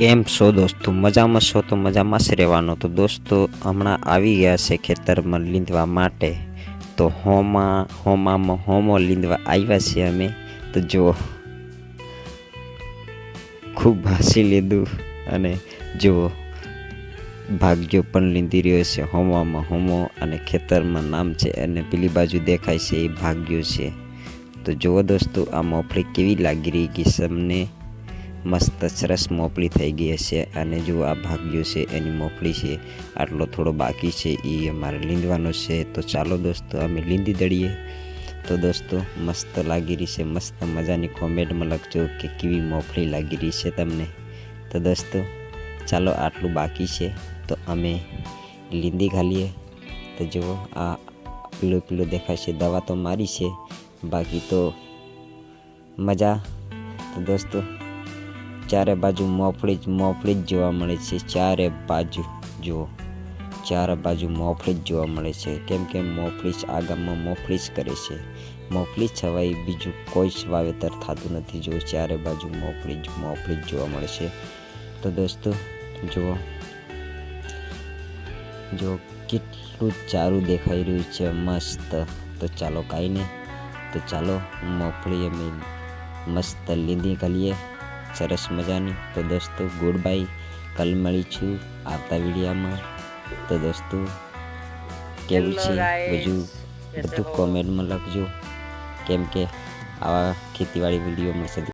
કેમ છો દોસ્તો? મજામાં છો તો મજામાં જ રહેવાનો. તો દોસ્તો, હમણાં આવી ગયા છે ખેતરમાં લીંધવા માટે. તો હોમાં, હોમામાં હોમો લીંધવા આવ્યા છીએ અમે. તો જુઓ ખૂબ ભાસી લીધું અને જુઓ ભાગ્યો પણ લીંધી રહ્યો છે. હોમામાં હોમો અને ખેતરમાં નામ છે અને પેલી બાજુ દેખાય છે એ ભાગ્યો છે. તો જુઓ દોસ્તો, આ મોફળી કેવી લાગી રહી કે છે અમને? મસ્ત સરસ મોફળી થઈ ગઈ હશે અને જો આ ભાગ્યો છે એની મોફળી છે, આટલો થોડો બાકી છે એ અમારે લીંદવાનો છે. તો ચાલો દોસ્તો, અમે લીંદી દળીએ તો દોસ્તો, મસ્ત લાગી રહી છે, મસ્ત મજાની કોમેન્ટમાં લખજો કે કેવી મોફળી લાગી રહી છે તમને. તો દોસ્તો, ચાલો આટલું બાકી છે. તો અમે લીંદી ઘાલીએ. તો જુઓ, આ પીળું પીળું દેખાય છે, દવા તો મારી છે. બાકી તો મજા. તો દોસ્તો ચારે બાજુ મોફળી જ મોફળી જ જોવા મળે છે. ચારે બાજુ જુઓ ચારે બાજુ મોફળી જ જોવા મળે છે. કેમ કે મોફળી જ આ ગામમાં મોફળી જ કરે છે. મોફળી જ છવાય બીજું કોઈ જ વાવેતર થતું નથી. જો ચારે બાજુ મોફળી જ મોફળી જ જોવા મળે છે. તો દોસ્તો જુઓ જો કેટલું ચારું દેખાઈ રહ્યું છે, મસ્ત. તો ચાલો કાંઈ નહીં. તો ચાલો મગફળી અમે મસ્ત લીંદી કરીએ સરસ મજાની. તો દોસ્તો ગુડ બાય કાલ મળીશું આવતા વિડીયામાં. તો દોસ્તો કેવું છે? બધું બધું કોમેન્ટમાં લખજો. કેમ કે આવા ખેતીવાડી વીડિયો મળશે